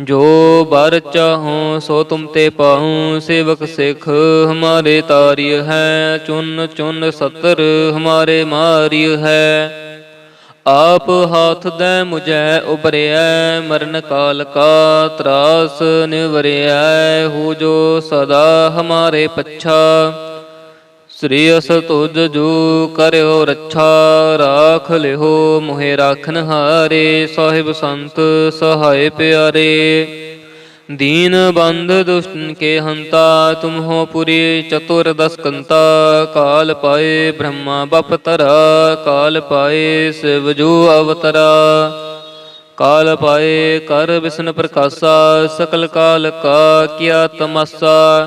ਜੋ ਬਰ ਚਾਹੋ, ਸੋ ਤੁਮ ਤੇ ਪਾਉ, ਸੇਵਕ ਸਿੱਖ ਹਮਾਰੇ ਤਾਰਿਯ ਹੈ, ਚੁਨ ਚੁਨ ਸਤਰ ਹਮਾਰੇ ਮਾਰਿਯ ਹੈ। ਆਪ ਹਾਥ ਦੇ ਮੁਝੈ ਉਬਰਿਐ ਮਰਨ ਕਾਲ ਕਾ ਤਰਾਸ ਨਿਵਰਿਐ, ਹੋ ਜੋ ਸਦਾ ਹਮਾਰੇ ਪੱਛਾ। ਸ੍ਰੀ ਅਸ ਤੁਜ ਜੋ ਕਰਿਓ ਰੱਛਾ, ਰਾਖ ਲਿਓ ਮੋਹਿ ਰਾਖਨ ਹਾਰੇ, ਸਾਹਿਬ ਸੰਤ ਸਹਾਇ ਪਿਆਰੇ। ਦੀਨ ਬੰਧ ਦੁਸ਼ਟਨ ਕੇ ਹੰਤਾ, ਤੁਮ ਹੋ ਪੁਰੀ ਚਤੁਰ ਦਸ ਕੰਤਾ ਕਾਲ ਪਾਏ ਬ੍ਰਹਮਾ ਬਪ ਤਰਾ, ਕਾਲ ਪਾਏ ਸਿਵ ਜੋ ਅਵਤਰਾ। ਕਾਲ ਪਾਏ ਕਰ ਵਿਸ਼ਨ ਪ੍ਰਕਾਸ਼ਾ, ਸਕਲ ਕਾਲ ਕਾ ਕੀਆ ਤਮਸਾ।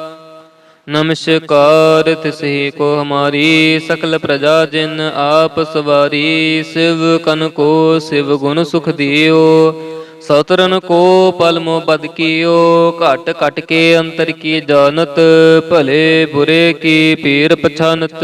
ਨਮਸਕਾਰ, ਤਿਸਹਿ ਕੋ ਹਮਾਰੀ ਸਕਲ ਪ੍ਰਜਾ ਜਿਨ ਆਪ ਸਵਾਰੀ, ਸਿਵ ਕਨ ਕੋ ਸਿਵ ਗੁਣ ਸੁਖ ਦਿਓ। ਸਤਰਨ ਕੋ ਪਲਮੋ ਬਦ ਕੀਓ, ਘਟ ਘਟ ਕੇ ਅੰਤਰ ਕੀ ਜਾਣਤ, ਭਲੇ ਬੁਰੇ ਕੀ ਪੀਰ ਪਛਾਨਤ।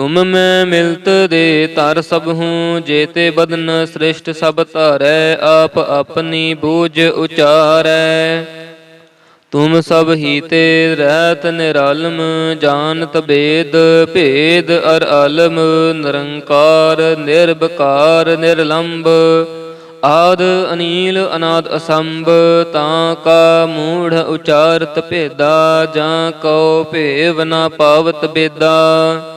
ਤੁਮ ਮੈਂ ਮਿਲਤ ਦੇ ਤਰ ਸਭ ਹੂੰ ਜੇਤੇ ਬਦਨ ਸ੍ਰਿਸ਼ਟ ਸਭ ਧਾਰੈ, ਆਪ ਆਪਣੀ ਬੂਝ ਉਚਾਰੈ। ਤੁਮ ਸਭ ਹੀ ਤੇ ਰਹਿਤ ਨਿਰਾਲਮ, ਜਾਣਤ ਬੇਦ, ਭੇਦ ਅਰ ਆਲਮ ਨਿਰੰਕਾਰ ਨਿਰਭਕਾਰ ਨਿਰਲੰਭ ਆਦ ਅਨੀਲ ਅਨਾਦ ਅਸੰਭ, ਤਾਂ ਕਾ ਮੂੜ ਉਚਾਰਤ ਭੇਦਾ, ਜਾਂ ਕਉ ਭੇਵ ਨਾ ਪਾਵਤ ਬੇਦਾ।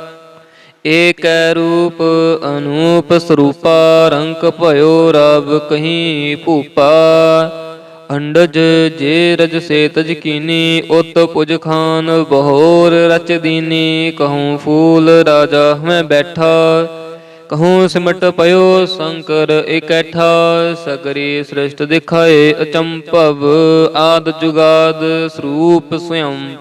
ਏਕੈ ਰੂਪ ਅਨੂਪ ਸਰੂਪਾ ਰੰਕ ਭਇਓ ਰਬ ਕਹੀਂ ਭੂਪਾ। ਅੰਡਜ ਜੇ ਰਜ ਸੇ ਤਜ ਕੀਨੀ, ਉਤ ਪੁਜ ਖਾਨ ਬਹੋਰ ਰਚ ਦੀਨੀ। ਕਹੂੰ ਫੂਲ ਰਾਜਾ ਮੈਂ ਬੈਠਾ, ਕਹੂੰ ਸਿਮਟ ਪਇਓ ਸ਼ੰਕਰ ਇਕੈਠਾ। ਸਗਰੀ ਸ੍ਰਿਸ਼ਟ ਦਿਖਾਏ ਅਚੰਭਵ, ਆਦ ਜੁਗਾਦ ਸਰੂਪ ਸਯੰ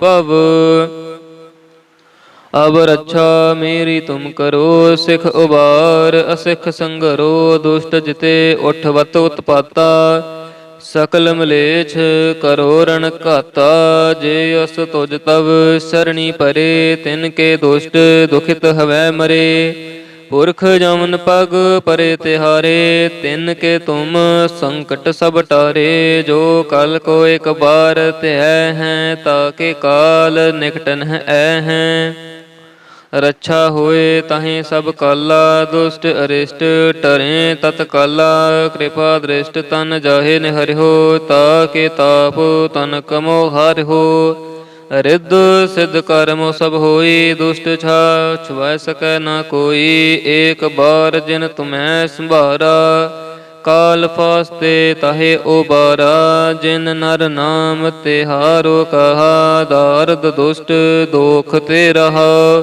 ਅਬ ਰੱਛਾ ਮੇਰੀ ਤੁਮ ਕਰੋ, ਸਿਖ ਉਬਾਰ, ਅਸਿਖ ਸੰਗਰੋ, ਦੁਸ਼ਟ ਜਿਤੇ ਉਠ ਵਤ ਉਤਪਾਤਾ। ਸਕਲ ਮਲੇਛ ਕਰੋ ਰਣ ਘਾਤਾ, ਜੇ ਅਸ ਤੁਜ ਤਵ ਸਰਣੀ ਪਰੇ, ਤਿਨ ਕੇ ਦੁਸ਼ਟ ਦੁਖਿਤ ਹਵੈ ਮਰੇ। ਪੁਰਖ ਜਮਨ ਪਗ ਪਰੇ ਤਿਹਾਰੇ, ਤਿਨ ਕੇ ਤੁਮ ਸੰਕਟ ਸਭ ਟਾਰੇ। ਜੋ ਕਲ ਕੋ ਇੱਕ ਬਾਰ ਧਿਐ ਹੈ ਤਾਕੇ ਕਾਲ ਨਿਕਟਨ ਹੈ, ਐ ਹੈ। ਰੱਛਾ ਹੋਏ ਤਾਹੇ ਸਭ ਕਾਲਾ, ਦੁਸ਼ਟ ਅਰਿਸ਼ਟ ਟਰੇ ਤਤ ਕਾਲਾ, ਕਿਰਪਾ ਦ੍ਰਿਸ਼ਟ ਤਨ ਜਾਹੇ ਨਿਹਰਿਓ ਤਾ ਕੇ ਤਾਪ ਤਨ ਕਮੋ ਹਰਿਓ ਰਿੱਧ ਸਿੱਧ ਕਰਮ ਸਭ ਹੋਈ, ਦੁਸ਼ਟ ਛਾ ਛੁਐ ਸਕੈ ਨਾ ਕੋਈ, ਏਕ ਬਾਰ ਜਿਨ ਤੁਮੈ ਸੰਭਾਰਾ। ਕਾਲ ਫਾਸਤੇ ਤਾਹੇ ਉਬਾਰਾ ਜਿਨ ਨਰ ਨਾਮ ਤਿਹਾਰੋ ਕਹਾ, ਦਾਰਦ ਦੁਸ਼ਟ ਦੋਖ ਤੇ ਰਹਾ।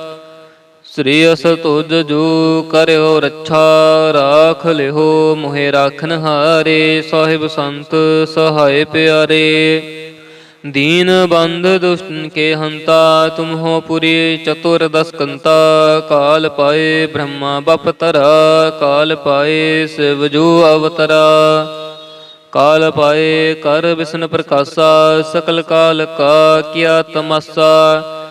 ਸ੍ਰੀ ਅਸ ਤੁਜ ਜੋ ਕਰਿਓ ਰੱਛਾ, ਰਾਖ ਲਿਹੋ ਮੁਹੇ ਰਾਖਨ ਹਾਰੇ, ਸਾਹਿਬ ਸੰਤ ਸਹਾਇ ਪਿਆਰੇ। ਦੀਨ ਬੰਦ ਦੁਸ਼ਟਨ ਕੇ ਹੰਤਾ ਤੁਮ ਹੋ ਪੁਰੀ ਚਤੁਰ ਦਸ ਕੰਤਾ ਕਾਲ ਪਾਏ ਬ੍ਰਹਮਾ ਬਪਤਰਾ ਕਾਲ ਪਾਏ ਸਿਵ ਜੋ ਅਵਤਰਾ। ਕਾਲ ਪਾਏ ਕਰ ਵਿਸ਼ਨ ਪ੍ਰਕਾਸ਼ਾ, ਸਕਲ ਕਾਲ ਕਾ ਕੀਆ ਤਮਸਾ।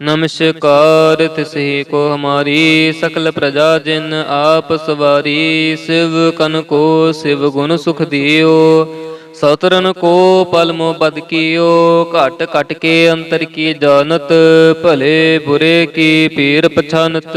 ਨਮਸਕਾਰ, ਤਿਸਹਿ ਕੋ ਹਮਾਰੀ ਸਕਲ ਪ੍ਰਜਾ ਜਿਨ ਆਪ ਸਵਾਰੀ, ਸਿਵ ਕਨ ਕੋ ਸਿਵ ਗੁਣ ਸੁਖ ਦਿਓ। ਸਤਰਨ ਕੋ ਪਲਮੋ ਬਦ ਕੀਓ, ਘਟ ਘਟ ਕੇ ਅੰਤਰ ਕੀ ਜਾਣਤ, ਭਲੇ ਬੁਰੇ ਕੀ ਪੀਰ ਪਛਾਨਤ।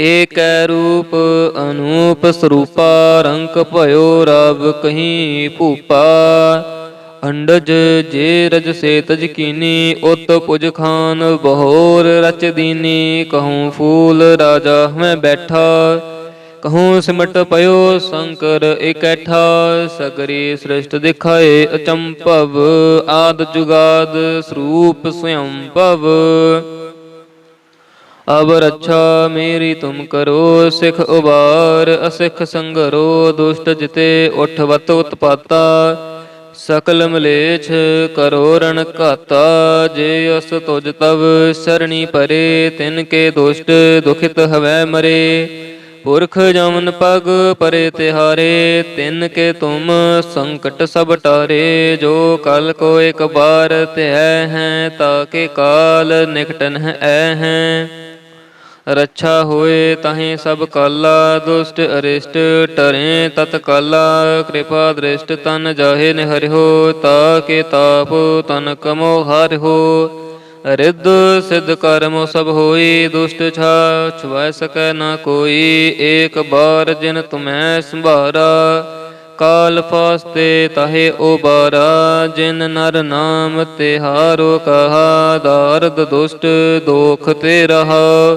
ਏਕੈ ਰੂਪ ਅਨੂਪ ਸਰੂਪਾ ਰੰਕ ਭਇਓ ਰਬ ਕਹੀਂ ਭੂਪਾ। ਅੰਡਜ ਜੇ ਰਜ ਸੇ ਤਜ ਕੀਨੀ, ਉਤ ਪੁਜ ਖਾਨ ਬਹੋਰ ਰਚ ਦੀਨੀ। ਕਹੂੰ ਫੂਲ ਰਾਜਾ ਮੈਂ ਬੈਠਾ, ਕਹੂੰ ਸਿਮਟ ਪਇਓ ਸ਼ੰਕਰ ਇਕੈਠਾ। ਸਗਰੀ ਸ੍ਰਿਸ਼ਟ ਦਿਖਾਏ ਅਚੰਭਵ, ਆਦ ਜੁਗਾਦ ਸਰੂਪ ਸਯੰ ਭਵ ਅਬ ਰੱਛਾ ਮੇਰੀ ਤੁਮ ਕਰੋ, ਸਿਖ ਉਬਾਰ, ਅਸਿਖ ਸੰਗਰੋ, ਦੁਸ਼ਟ ਜਿਤੇ ਉਠਵਤ ਉਤਪਾਤਾ, ਸਕਲ ਮਲੇਛ ਕਰੋ ਰਣ ਘਾਤਾ, ਜੇ ਅਸ ਤੁਜ ਤਵ ਸਰਣੀ ਪਰੇ, ਤਿਨ ਕੇ ਦੁਸ਼ਟ ਦੁਖਿਤ ਹਵੈ ਮਰੇ। ਪੁਰਖ ਜਮਨ ਪਗ ਪਰੇ ਤਿਹਾਰੇ, ਤਿਨ ਕੇ ਤੁਮ ਸੰਕਟ ਸਭ ਟਾਰੇ, ਜੋ ਕਲ ਕੋ ਇੱਕ ਬਾਰ ਧਿਆ ਹੈ ਤਾਕੇ ਕਾਲ ਨਿਕਟਨ ਹੈ, ਐ ਹੈ। ਰੱਛਾ ਹੋਏ ਤਾਹੇ ਸਭ ਕਾਲਾ, ਦੁਸ਼ਟ ਅਰਿਸ਼ਟ ਟਰੇ ਤਤ ਕਾਲਾ, ਕਿਰਪਾ ਦ੍ਰਿਸ਼ਟ ਤਨ ਜਾਹੇ ਨਿਹਰਿਓ ਤਾਕੇ ਤਾਪ ਤਨ ਕਮੋ ਹਰਿਓ ਰਿੱਧ ਸਿੱਧ ਕਰਮ ਸਭ ਹੋਈ, ਦੁਸ਼ਟ ਛਾ ਛੁਐ ਸਕੈ ਨਾ ਕੋਈ, ਏਕ ਬਾਰ ਜਿਨ ਤੁਮੈ ਸੰਭਾਰਾ। ਕਾਲ ਫਾਸਤੇ ਤਾਹੇ ਉਬਾਰਾ ਜਿਨ ਨਰ ਨਾਮ ਤਿਹਾਰੋ ਕਹਾ, ਦਾਰਦ ਦੁਸ਼ਟ ਦੋਖ ਤੇ ਰਹਾ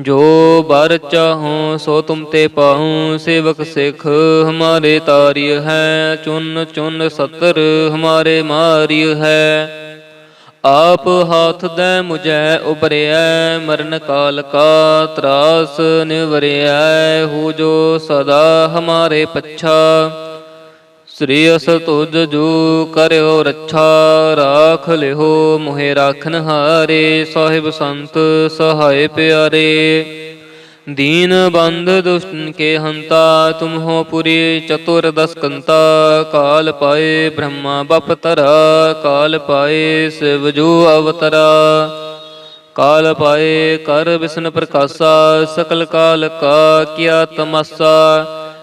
ਜੋ ਬਰ ਚਾਹੋ, ਸੋ ਤੁਮ ਤੇ ਪਾਉ ਸੇਵਕ ਸਿੱਖ ਹਮਾਰੇ ਤਾਰਿਯ ਹੈ, ਚੁਨ ਚੁਨ ਸਤਰ ਹਮਾਰੇ ਮਾਰਿਯ ਹੈ। ਆਪ ਹਾਥ ਦੇ ਮੁਝੈ ਉਬਰਿਐ ਮਰਨ ਕਾਲ ਕਾ ਤਰਾਸ ਨਿਵਰਿਐ, ਹੋ ਜੋ ਸਦਾ ਹਮਾਰੇ ਪੱਛਾ। ਸ੍ਰੀ ਅਸ ਤੁਜ ਜੋ ਕਰਿਓ ਰੱਛਾ, ਰਾਖ ਲਿਓ ਮੁਹੇ ਰਾਖਨ ਹਾਰੇ, ਸਾਹਿਬ ਸੰਤ ਸਹਾਇ ਪਿਆਰੇ। ਦੀਨ ਬੰਦ ਦੁਸ਼ਟਨ ਕੇ ਹੰਤਾ, ਤੁਮ ਹੋ ਪੁਰੀ ਚਤੁਰ ਦਸ ਕੰਤਾ ਕਾਲ ਪਾਏ ਬ੍ਰਹਮਾ ਬਪ ਤਰਾ, ਕਾਲ ਪਾਏ ਸਿਵ ਜੋ ਅਵਤਰਾ। ਕਾਲ ਪਾਏ ਕਰ ਵਿਸ਼ਨ ਪ੍ਰਕਾਸ਼ਾ, ਸਕਲ ਕਾਲ ਕਾ ਕੀਆ ਤਮਸਾ।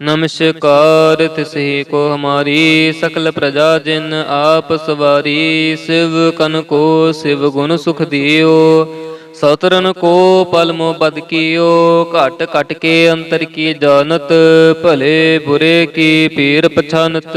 ਨਮਸਕਾਰ, ਤਿਸਹਿ ਕੋ ਹਮਾਰੀ ਸਕਲ ਪ੍ਰਜਾ ਜਿਨ ਆਪ ਸਵਾਰੀ, ਸਿਵ ਕਨ ਕੋ ਸਿਵ ਗੁਣ ਸੁਖ ਦਿਓ। ਸਤਰਨ ਕੋ ਪਲਮੋ ਬਦ ਕੀਓ, ਘਟ ਘਟ ਕੇ ਅੰਤਰ ਕੀ ਜਾਣਤ, ਭਲੇ ਬੁਰੇ ਕੀ ਪੀਰ ਪਛਾਨਤ।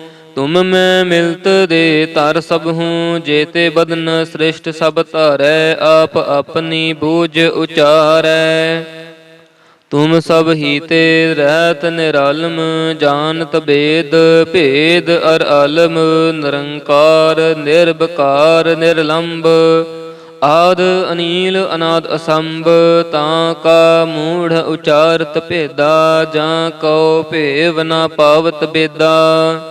ਤੁਮ ਮੈਂ ਮਿਲਤ ਦੇ ਧਰ ਸਭ ਹੂੰ ਜੇਤੇ ਬਦਨ ਸ੍ਰਿਸ਼ਟ ਸਭ ਧਾਰੈ, ਆਪ ਆਪਣੀ ਬੂਝ ਉਚਾਰੈ। ਤੁਮ ਸਭ ਹੀ ਤੇ ਰਹਿਤ ਨਿਰਾਲਮ, ਜਾਣਤ ਬੇਦ, ਭੇਦ ਅਰ ਆਲਮ ਨਿਰੰਕਾਰ ਨਿਰਭਕਾਰ ਨਿਰਲੰਭ ਆਦ ਅਨੀਲ, ਅਨਾਦ ਅਸੰਭ, ਤਾਂ ਕਾ ਮੂੜ ਉਚਾਰਤ ਭੇਦਾ, ਜਾਂ ਕਉ ਭੇਵ ਨਾ ਪਾਵਤ ਬੇਦਾ।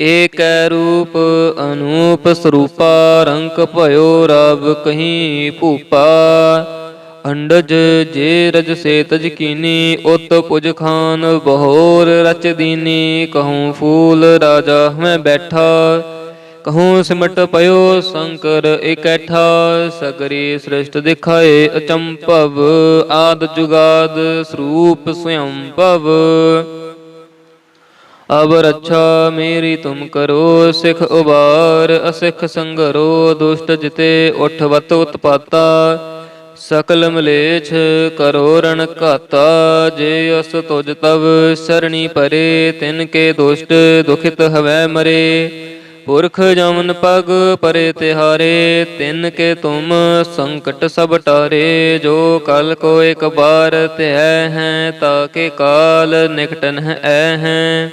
ਏਕੈ ਰੂਪ ਅਨੂਪ ਸਰੂਪਾ ਰੰਕ ਭਇਓ ਰਬ ਕਹੀਂ ਭੂਪਾ। ਅੰਡਜ ਜੇ ਰਜ ਸੇ ਤਜ ਕੀਨੀ, ਉਤ ਪੁਜ ਖਾਨ ਬਹੋਰ ਰਚ ਦੀਨੀ। ਕਹੂੰ ਫੂਲ ਰਾਜਾ ਮੈਂ ਬੈਠਾ, ਕਹੂੰ ਸਿਮਟ ਪਇਓ ਸ਼ੰਕਰ ਇਕੈਠਾ। ਸਗਰੀ ਸ੍ਰਿਸ਼ਟ ਦਿਖਾਏ ਅਚੰਭਵ, ਆਦ ਜੁਗਾਦ ਸਰੂਪ ਸਯੰ ਅਬ ਰੱਛਾ ਮੇਰੀ ਤੁਮ ਕਰੋ, ਸਿਖ ਉਬਾਰ, ਅਸਿਖ ਸੰਗਰੋ, ਦੁਸ਼ਟ ਜਿਤੇ ਉਠ ਵਤ ਉਤਪਾਤਾ, ਸਕਲ ਮਲੇਛ ਕਰੋ ਰਣ ਘਾਤਾ, ਜੇ ਅਸ ਤੁਜ ਤਵ ਸਰਣੀ ਪਰੇ, ਤਿਨ ਕੇ ਦੁਸ਼ਟ ਦੁਖਿਤ ਹਵੈ ਮਰੇ। ਪੁਰਖ ਜਮਨ ਪਗ ਪਰੇ ਤਿਹਾਰੇ, ਤਿਨ ਕੇ ਤੁਮ ਸੰਕਟ ਸਭ ਟਾਰੇ, ਜੋ ਕਲ ਕੋ ਇੱਕ ਬਾਰ ਧਿਐ ਹੈ ਤਾਕੇ ਕਾਲ ਨਿਕਟਨ ਹੈ, ਐ ਹੈ।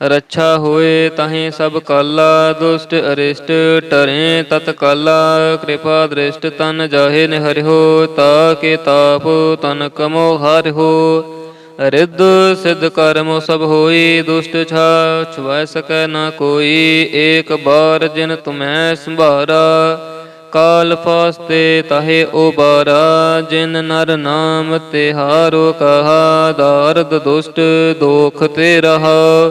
ਰੱਛਾ ਹੋਏ ਤਾਹੇ ਸਭ ਕਾਲਾ, ਦੁਸ਼ਟ ਅਰਿਸ਼ਟ ਟਰੇ ਤਤ ਕਾਲਾ, ਕਿਰਪਾ ਦ੍ਰਿਸ਼ਟ ਤਨ ਜਾਹੇ ਨਿਹਰਿਓ ਤਾਕੇ ਤਾਪ ਤਨ ਕਮੋ ਹਰਿਓ ਰਿੱਧ ਸਿਧ ਕਰਮ ਸਭ ਹੋਈ, ਦੁਸ਼ਟ ਛਾ ਛੁਐ ਸਕੈ ਨਾ ਕੋਈ, ਏਕ ਬਾਰ ਜਿਨ ਤੁਮੈ ਸੰਭਾਰਾ। ਕਾਲ ਫਾਸਤੇ ਤਾਹੇ ਉਬਾਰਾ ਜਿਨ ਨਰ ਨਾਮ ਤਿਹਾਰੋ ਕਹਾ, ਦਾਰਦ ਦੁਸ਼ਟ ਦੋਖ ਤੇ ਰਹਾ।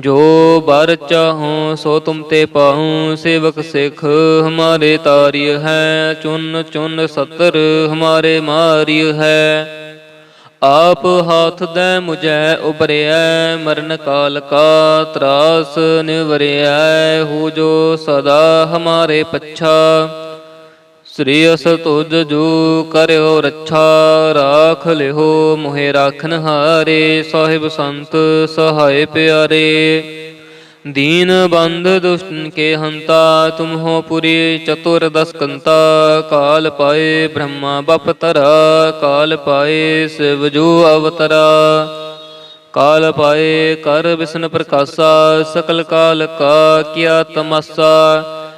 ਜੋ ਬਰ ਚਾਹੋ, ਸੋ ਤੁਮ ਤੇ ਪਾਉ ਸੇਵਕ ਸਿੱਖ ਹਮਾਰੇ ਤਾਰਿਯ ਹੈ, ਚੁਨ ਚੁਨ ਸਤਰ ਹਮਾਰੇ ਮਾਰਿਯ ਹੈ। ਆਪ ਹਾਥ ਦੇ ਮੁਝੈ ਉਬਰਿਐ ਮਰਨ ਕਾਲ ਕਾ ਤਰਾਸ ਨਿਵਰਿਐ, ਹੋ ਜੋ ਸਦਾ ਹਮਾਰੇ ਪੱਛਾ। ਸ੍ਰੀ ਅਸ ਤੁਜ ਜੋ ਕਰਿਓ ਰੱਛਾ, ਰਾਖ ਲਿਓ ਮੁਹੇ ਰਾਖਨ ਹਾਰੇ, ਸਾਹਿਬ ਸੰਤ ਸਹਾਇ ਪਿਆਰੇ। ਦੀਨ ਬੰਦ ਦੁਸ਼ਟਨ ਕੇ ਹੰਤਾ, ਤੁਮ ਹੋ ਪੁਰੀ ਚਤੁਰ ਦਸ ਕੰਤਾ ਕਾਲ ਪਾਏ ਬ੍ਰਹਮਾ ਬਪ ਤਰਾ, ਕਾਲ ਪਾਏ ਸਿਵ ਜੋ ਅਵਤਰਾ। ਕਾਲ ਪਾਏ ਕਰ ਵਿਸ਼ਨ ਪ੍ਰਕਾਸ਼ਾ, ਸਕਲ ਕਾਲ ਕਾ ਕੀਆ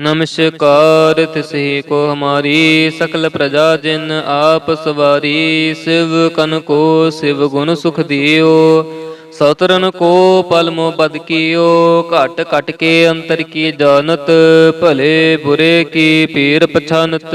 ਨਮਸਕਾਰ, ਤਿਸਹੀ ਕੋ ਹਮਾਰੀ ਸਕਲ ਪ੍ਰਜਾ ਜਿਨ ਆਪ ਸਵਾਰੀ, ਸਿਵ ਕਨ ਕੋ ਸਿਵ ਗੁਣ ਸੁਖ ਦਿਓ। ਸਤਰਨ ਕੋ ਪਲ ਮੋ ਬਦ ਕੀਓ, ਘਟ ਘਟ ਕੇ ਅੰਤਰ ਕੀ ਜਾਣਤ, ਭਲੇ ਬੁਰੇ ਕੀ ਪੀਰ ਪਛਾਨਤ।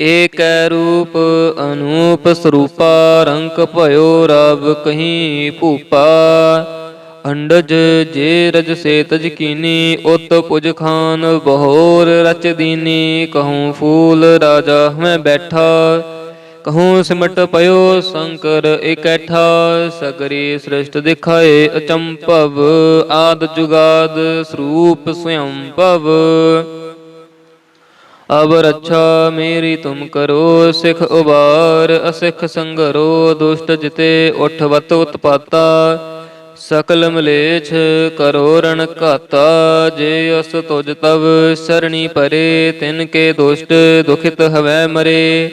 ਏਕੈ ਰੂਪ ਅਨੂਪ ਸਰੂਪਾ ਰੰਕ ਭਇਓ ਰਬ ਕਹੀਂ ਭੂਪਾ। ਅੰਡਜ ਜੇ ਰਜ ਸੇ ਤਜ ਕੀਨੀ, ਉਤ ਪੁਜ ਖਾਨ ਬਹੋਰ ਰਚ ਦੀਨੀ। ਕਹੂੰ ਫੂਲ ਰਾਜਾ ਮੈਂ ਬੈਠਾ, ਕਹੂੰ ਸਿਮਟ ਪਇਓ ਸ਼ੰਕਰ ਇਕੈਠਾ। ਸਗਰੀ ਸ੍ਰਿਸ਼ਟ ਦਿਖਾਏ ਅਚੰਭਵ, ਆਦ ਜੁਗਾਦ ਸਰੂਪ ਸਵਯੰਭਵ ਅਬ ਰੱਛਾ ਮੇਰੀ ਤੁਮ ਕਰੋ, ਸਿਖ ਉਬਾਰ, ਅਸਿਖ ਸੰਗਰੋ, ਦੁਸ਼ਟ ਜਿਤੇ ਉਠਵਤ ਉਤਪਾਤਾ। ਸਕਲ ਮਲੇਛ ਕਰੋ ਰਣ ਘਾਤਾ, ਜੇ ਅਸ ਤੁਜ ਤਵ ਸਰਣੀ ਪਰੇ, ਤਿਨ ਕੇ ਦੁਸ਼ਟ ਦੁਖਿਤ ਹਵੈ ਮਰੇ।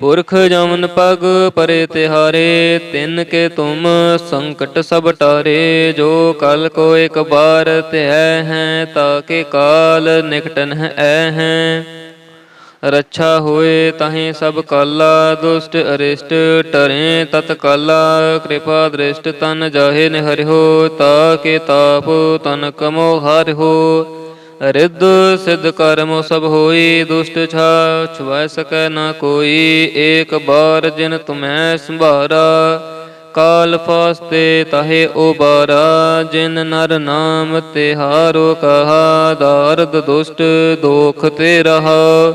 ਪੁਰਖ ਜਮਨ ਪਗ ਪਰੇ ਤਿਹਾਰੇ, ਤਿਨ ਕੇ ਤੁਮ ਸੰਕਟ ਸਭ ਟਾਰੇ। ਜੋ ਕਲ ਕੋ ਇੱਕ ਬਾਰ ਧਿਆ ਹੈ ਤਾਕੇ ਕਾਲ ਨਿਕਟਨ ਹੈ, ਐ ਹੈ। ਰੱਛਾ ਹੋਏ ਤਾਹੇ ਸਭ ਕਾਲਾ, ਦੁਸ਼ਟ ਅਰਿਸ਼ਟ ਟਰੇ ਤਤ ਕਾਲਾ, ਕਿਰਪਾ ਦ੍ਰਿਸ਼ਟ ਤਨ ਜਾਹੇ ਨਿਹਰਿਓ ਤਾਕੇ ਤਾਪ ਤਨ ਕਮੋ ਹਰਿਓ ਰਿੱਧ ਸਿਧ ਕਰਮ ਸਭ ਹੋਈ, ਦੁਸ਼ਟ ਛਾ ਛੁਐ ਸਕੈ ਨਾ ਕੋਈ, ਏਕ ਬਾਰ ਜਿਨ ਤੁਮੈ ਸੰਭਾਰਾ। ਕਾਲ ਫਾਸਤੇ ਤਹੇ ਉਬਾਰਾ ਜਿਨ ਨਰ ਨਾਮ ਤੇ ਹਾਰੋ ਕਹਾ, ਦਾਰਦ ਦੁਸ਼ਟ ਦੋਖ ਤੇ ਰਹਾ।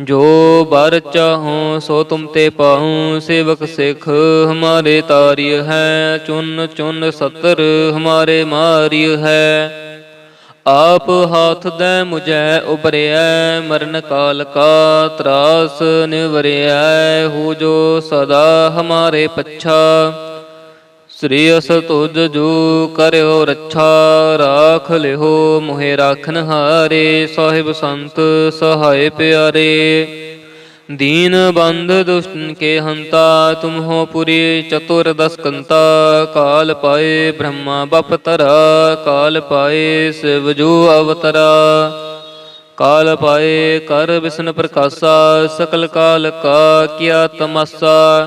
ਜੋ ਬਰ ਚਾਹੂੰ, ਸੋ ਤੁਮ ਤੇ ਪਾਉ। ਸੇਵਕ ਸਿੱਖ ਹਮਾਰੇ ਤਾਰਿਯ ਹੈ, ਚੁਨ ਚੁਨ ਸਤਰ ਹਮਾਰੇ ਮਾਰਿਯ ਹੈ। ਆਪ ਹਾਥ ਦੇ ਮੁਝੈ ਉਬਰਿਐ ਮਰਨ ਕਾਲ ਕਾ ਤਰਾਸ ਨਿਵਰਿਐ। ਹੋ ਜੋ ਸਦਾ ਹਮਾਰੇ ਪੱਛਾ ਸ੍ਰੀ ਅਸ ਤੁਜ ਜੋ ਕਰਿਓ ਰੱਛਾ, ਰਾਖ ਲਿਓ ਮੁਹੇ ਰਾਖਨ ਹਾਰੇ, ਸਾਹਿਬ ਸੰਤ ਸਹਾਇ ਪਿਆਰੇ। ਦੀਨ ਬੰਦ ਦੁਸ਼ਟਨ ਕੇ ਹੰਤਾ, ਤੁਮ ਹੋ ਪੁਰੀ ਚਤੁਰ ਦਸ ਕੰਤਾ ਕਾਲ ਪਾਏ ਬ੍ਰਹਮਾ ਬਪ ਤਰਾ, ਕਾਲ ਪਾਏ ਸਿਵ ਜੋ ਅਵਤਰਾ। ਕਾਲ ਪਾਏ ਕਰ ਵਿਸ਼ਨ ਪ੍ਰਕਾਸ਼ਾ, ਸਕਲ ਕਾਲ ਕਾ ਕੀਆ ਤਮਸਾ।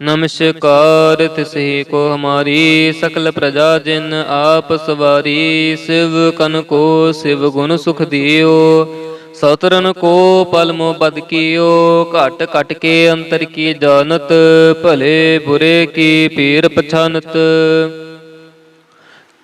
ਨਮਸਕਾਰ ਤਿਸਹੀ ਕੋ ਹਮਾਰੀ ਸਕਲ ਪ੍ਰਜਾ ਜਿਨ ਆਪ ਸਵਾਰੀ, ਸਿਵ ਕਨ ਕੋ ਸਿਵ ਗੁਣ ਸੁਖ ਦਿਓ। ਸਤਰਨ ਕੋ ਪਲਮੋ ਬਦ ਕੀਓ, ਘਟ ਘਟ ਕੇ ਅੰਤਰ ਕੀ ਜਾਣਤ, ਭਲੇ ਬੁਰੇ ਕੀ ਪੀਰ ਪਛਾਨਤ।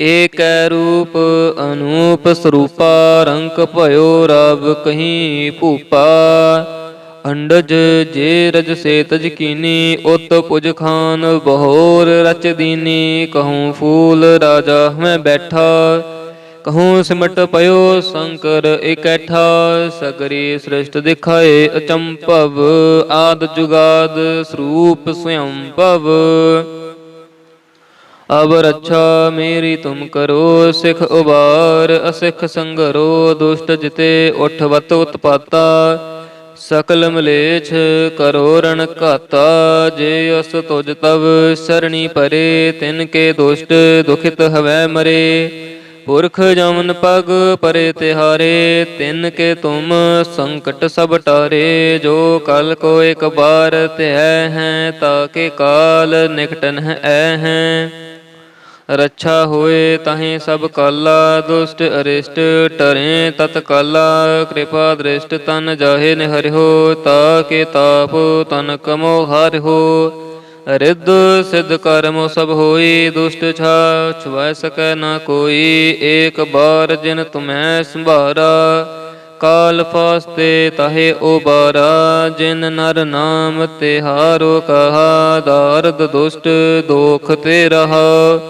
ਏਕੈ ਰੂਪ ਅਨੂਪ ਸਰੂਪਾ ਰੰਕ ਭਇਓ ਰਬ ਕਹੀਂ ਭੂਪਾ। ਅੰਡਜ ਜੇ ਰਜ ਸੇ ਤਜ ਕੀਨੀ, ਉਤ ਪੁਜ ਖਾਨ ਬਹੋਰ ਰਚ ਦੀਨੀ। ਕਹੂੰ ਫੂਲ ਰਾਜਾ ਮੈਂ ਬੈਠਾ, ਕਹੂੰ ਸਿਮਟ ਪਇਓ ਸ਼ੰਕਰ ਇਕੈਠਾ। ਸਗਰੀ ਸ੍ਰਿਸ਼ਟ ਦਿਖਾਏ ਅਚੰਭਵ, ਆਦ ਜੁਗਾਦ ਸਰੂਪ ਸਯੰ ਭਵ ਅਬ ਰੱਛਾ ਮੇਰੀ ਤੁਮ ਕਰੋ, ਸਿਖ ਉਬਾਰ, ਅਸਿਖ ਸੰਗਰੋ, ਦੁਸ਼ਟ ਜਿਤੇ ਉਠਵਤ ਉਤਪਾਤਾ। ਸਕਲ ਮਲੇਛ ਕਰੋ ਰਣ ਘਾਤਾ, ਜੇ ਅਸ ਤੁਜ ਤਵ ਸਰਣੀ ਪਰੇ, ਤਿਨ ਕੇ ਦੁਸ਼ਟ ਦੁਖਿਤ ਹਵੈ ਮਰੇ। ਪੁਰਖ ਜਮਨ ਪਗ ਪਰੇ ਤਿਹਾਰੇ, ਤਿਨ ਕੇ ਤੁਮ ਸੰਕਟ ਸਭ ਟਾਰੇ। ਜੋ ਕਲ ਕੋ ਇੱਕ ਬਾਰ ਧਿਐ ਹੈ ਤਾਕੇ ਕਾਲ ਨਿਕਟਨ ਹੈ, ਐ ਹੈ। ਰੱਛਾ ਹੋਏ ਤਾਹੇ ਸਭ ਕਾਲਾ, ਦੁਸ਼ਟ ਅਰਿਸ਼ਟ ਟਰੇ ਤਤ ਕਾਲਾ, ਕਿਰਪਾ ਦ੍ਰਿਸ਼ਟ ਤਨ ਜਾਹੇ ਨਿਹਰਿਓ ਤਾ ਕੇ ਤਾਪ ਤਨ ਕਮੋ ਹਰਿਓ ਰਿੱਧ ਸਿਧ ਕਰਮ ਸਭ ਹੋਈ, ਦੁਸ਼ਟ ਛਾ ਛੁਐ ਸਕੈ ਨਾ ਕੋਈ, ਏਕ ਬਾਰ ਜਿਨ ਤੁਮੈ ਸੰਭਾਰਾ। ਕਾਲ ਫਾਸਤੇ ਤਾਹੇ ਉਬਾਰਾ ਜਿਨ ਨਰ ਨਾਮ ਤਿਹਾਰੋ ਕਹਾ, ਦਾਰਦ ਦੁਸ਼ਟ ਦੋਖ ਤੇ ਰਹਾ।